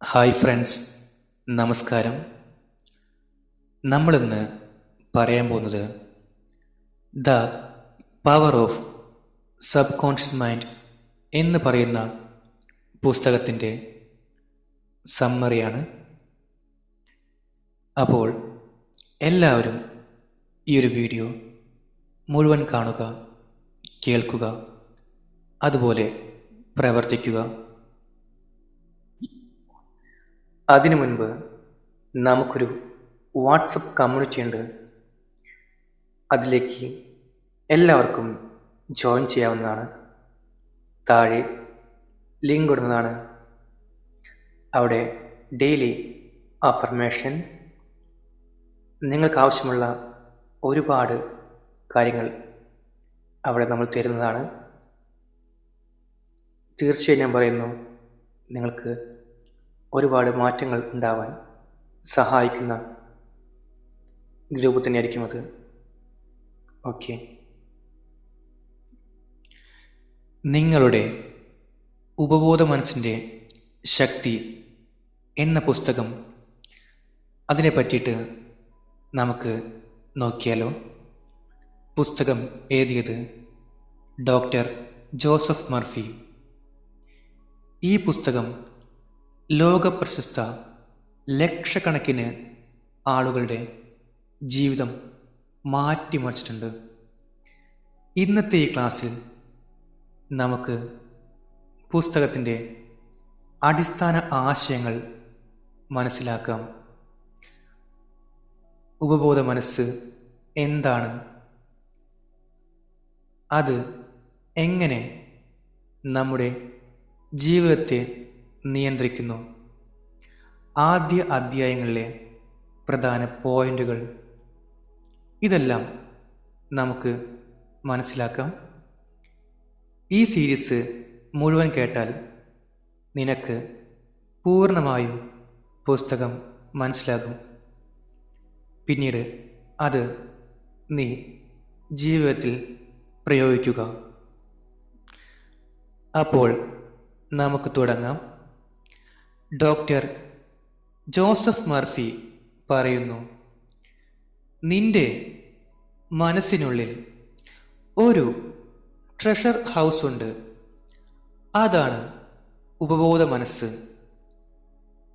Hi friends നമസ്കാരം. നമ്മളിന്ന് പറയാൻ പോകുന്നത് the power of subconscious mind എന്ന് പറയുന്ന പുസ്തകത്തിന്റെ സമ്മറിയാണ്. അപ്പോൾ എല്ലാവരും ഈ ഒരു വീഡിയോ മുഴുവൻ കാണുക കേൾക്കുക അതുപോലെ പ്രവർത്തിക്കുക. അതിനു മുൻപ് നമുക്കൊരു വാട്സപ്പ് കമ്മ്യൂണിറ്റി ഉണ്ട്. അതിലേക്ക് എല്ലാവർക്കും ജോയിൻ ചെയ്യാവുന്നതാണ്. താഴെ ലിങ്ക് ഇടുന്നതാണ്. അവിടെ ഡെയിലി അഫർമേഷൻ. നിങ്ങൾക്ക് ആവശ്യമുള്ള ഒരുപാട് കാര്യങ്ങൾ അവിടെ നമ്മൾ തരുന്നതാണ്. തീർച്ചയായും ഞാൻ പറയുന്നു നിങ്ങൾക്ക് ഒരുപാട് മാറ്റങ്ങൾ ഉണ്ടാവാൻ സഹായിക്കുന്ന ഗ്രൂപ്പ് തന്നെയായിരിക്കും അത്. ഓക്കെ. നിങ്ങളുടെ ഉപബോധ മനസ്സിന്റെ ശക്തി എന്ന പുസ്തകം അതിനെ പറ്റിയിട്ട് നമുക്ക് നോക്കിയാലോ? പുസ്തകം എഴുതിയത് ഡോക്ടർ ജോസഫ് മർഫി. ഈ പുസ്തകം ലോകപ്രശസ്ത ലക്ഷക്കണക്കിന് ആളുകളുടെ ജീവിതം മാറ്റിമറിച്ചിട്ടുണ്ട്. ഇന്നത്തെ ഈ ക്ലാസ്സിൽ നമുക്ക് പുസ്തകത്തിന്റെ അടിസ്ഥാന ആശയങ്ങൾ മനസ്സിലാക്കാം. ഉപബോധ മനസ്സ് എന്താണ്? അത് എങ്ങനെ നമ്മുടെ ജീവിതത്തെ നിയന്ത്രിക്കുന്നു. ആദ്യ അധ്യായങ്ങളിലെ പ്രധാന പോയിന്റുകൾ ഇതെല്ലാം നമുക്ക് മനസ്സിലാക്കാം. ഈ സീരീസ് മുഴുവൻ കേട്ടാൽ നിനക്ക് പൂർണമായും പുസ്തകം മനസ്സിലാകും. പിന്നീട് അത് നീ ജീവിതത്തിൽ പ്രയോഗിക്കുക. അപ്പോൾ നമുക്ക് തുടങ്ങാം. ഡോക്ടർ ജോസഫ് മർഫി പറയുന്നു നിന്റെ മനസ്സിനുള്ളിൽ ഒരു ട്രഷർ ഹൗസ് ഉണ്ട്. അതാണ് ഉപബോധ മനസ്സ്.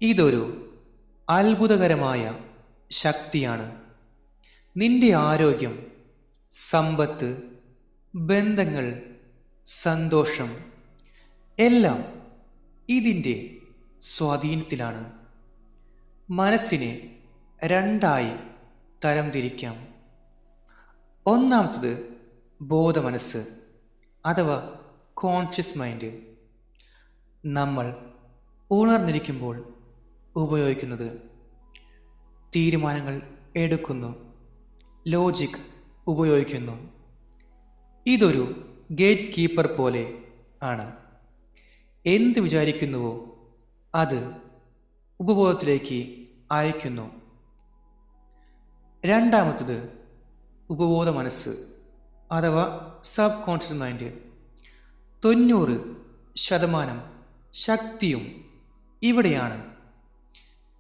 ഇതൊരു അത്ഭുതകരമായ ശക്തിയാണ്. നിന്റെ ആരോഗ്യം സമ്പത്ത് ബന്ധങ്ങൾ സന്തോഷം എല്ലാം ഇതിന്റെ സ്വാധീനത്തിലാണ്. മനസ്സിനെ രണ്ടായി തരംതിരിക്കാം. ഒന്നാമത്തത് ബോധമനസ്സ് അഥവാ കോൺഷ്യസ് മൈൻഡ് നമ്മൾ ഉണർന്നിരിക്കുമ്പോൾ ഉപയോഗിക്കുന്നത് തീരുമാനങ്ങൾ എടുക്കുന്നു ലോജിക് ഉപയോഗിക്കുന്നു. ഇതൊരു ഗേറ്റ് കീപ്പർ പോലെ ആണ്. എന്ത് വിചാരിക്കുന്നുവോ അത് ഉപബോധത്തിലേക്ക് അയക്കുന്നു രണ്ടാമത്തത് ഉപബോധ മനസ്സ് അഥവാ സബ് കോൺഷ്യസ് മൈൻഡ് തൊണ്ണൂറ് ശതമാനം ശക്തിയും ഇവിടെയാണ്.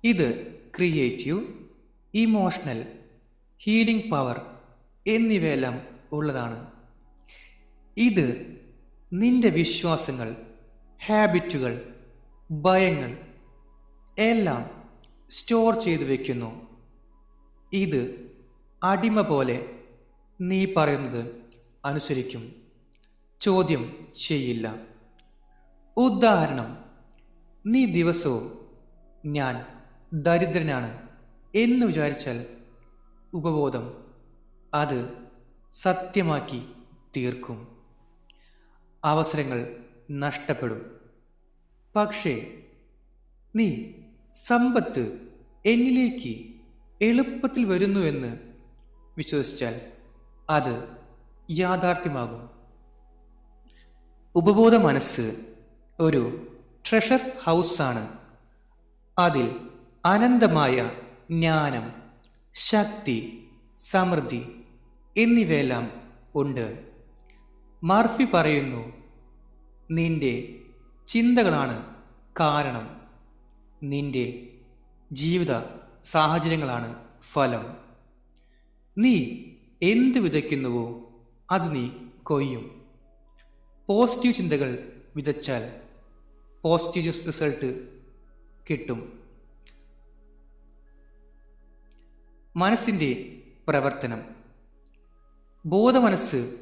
ഇത് ക്രിയേറ്റീവ് ഇമോഷണൽ ഹീലിംഗ് പവർ എന്നിവയെല്ലാം ഉള്ളതാണ്. ഇത് നിന്റെ വിശ്വാസങ്ങൾ ഹാബിറ്റുകൾ ഭയങ്ങൾ എല്ലാം സ്റ്റോർ ചെയ്തു വെക്കുന്നു. ഇത് അടിമ പോലെ നീ പറയുന്നത് അനുസരിക്കും. ചോദ്യം ചെയ്യില്ല. ഉദാഹരണം നീ ദിവസവും ഞാൻ ദരിദ്രനാണ് എന്ന് വിചാരിച്ചാൽ ഉപബോധം അത് സത്യമാക്കി തീർക്കും. അവസരങ്ങൾ നഷ്ടപ്പെടും. പക്ഷേ നീ സമ്പത്ത് എന്നിലേക്ക് എളുപ്പത്തിൽ വരുന്നുവെന്ന് വിശ്വസിച്ചാൽ അത് യാഥാർത്ഥ്യമാകും. ഉപബോധ മനസ്സ് ഒരു ട്രഷർ ഹൗസാണ് അതിൽ അനന്തമായ ജ്ഞാനം ശക്തി സമൃദ്ധി എന്നിവയെല്ലാം ഉണ്ട്. മർഫി പറയുന്നു നിന്റെ ചിന്തകളാണ് കാരണം. നിന്റെ ജീവിത സാഹചര്യങ്ങളാണ് ഫലം. നീ എന്ത് വിതയ്ക്കുന്നുവോ അത് നീ കൊയ്യും. പോസിറ്റീവ് ചിന്തകൾ വിതച്ചാൽ പോസിറ്റീവ് റിസൾട്ട് കിട്ടും. മനസ്സിന്റെ പ്രവർത്തനം. ബോധമനസ്സ്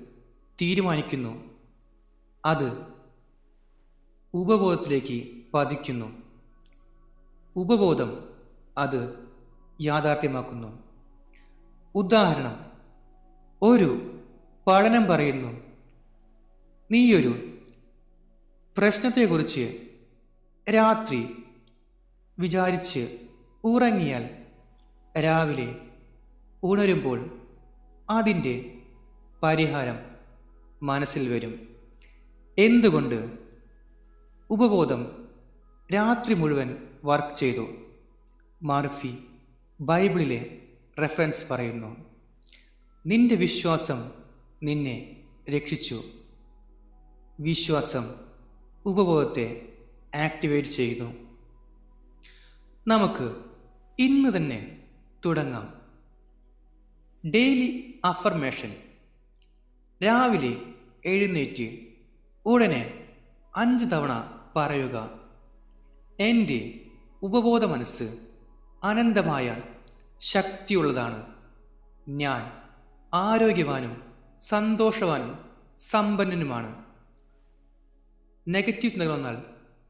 തീരുമാനിക്കുന്നു. അത് ഉപബോധത്തിലേക്ക് പതിക്കുന്നു. ഉപബോധം അത് യാഥാർത്ഥ്യമാക്കുന്നു. ഉദാഹരണം ഒരു പഠനം പറയുന്നു നീയൊരു പ്രശ്നത്തെക്കുറിച്ച് രാത്രി വിചാരിച്ച് ഉറങ്ങിയാൽ രാവിലെ ഉണരുമ്പോൾ അതിന്റെ പരിഹാരം മനസ്സിൽ വരും. എന്തുകൊണ്ട് ഉപബോധം രാത്രി മുഴുവൻ വർക്ക് ചെയ്തു. മാർഫി ബൈബിളിലെ റെഫറൻസ് പറയുന്നു നിന്റെ വിശ്വാസം നിന്നെ രക്ഷിച്ചു. വിശ്വാസം ഉപബോധത്തെ ആക്ടിവേറ്റ് ചെയ്യുന്നു. നമുക്ക് ഇന്ന് തന്നെ തുടങ്ങാം. Daily affirmation. രാവിലെ എഴുന്നേറ്റ് ഉടനെ അഞ്ച് തവണ പറയുക. എന്റെ ഉപബോധ മനസ്സ് അനന്തമായ ശക്തിയുള്ളതാണ്. ഞാൻ ആരോഗ്യവാനും സന്തോഷവാനും സമ്പന്നനുമാണ്. നെഗറ്റീവ് ചിന്തകൾ വന്നാൽ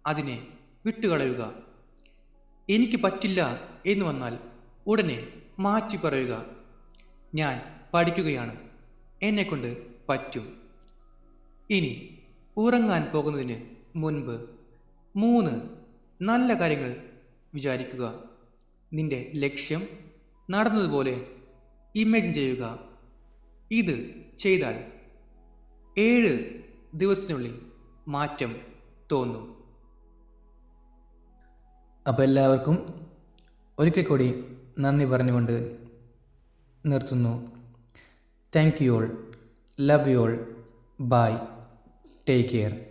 അതിനെ വിട്ടുകളയുക. എനിക്ക് പറ്റില്ല എന്ന് വന്നാൽ ഉടനെ മാറ്റി പറയുക. ഞാൻ പഠിക്കുകയാണ്. എന്നെക്കൊണ്ട് പറ്റും. ഇനി ഉറങ്ങാൻ പോകുന്നതിന് മുൻപ്. മൂന്ന് നല്ല കാര്യങ്ങൾ വിചാരിക്കുക. നിന്റെ ലക്ഷ്യം നടന്നതുപോലെ ഇമാജിൻ ചെയ്യുക. ഇത് ചെയ്താൽ ഏഴ് ദിവസത്തിനുള്ളിൽ മാറ്റം തോന്നും. അപ്പോൾ എല്ലാവർക്കും ഒരിക്കൽ കൂടി നന്ദി പറഞ്ഞുകൊണ്ട് നിർത്തുന്നു. Thank you all love you all bye take care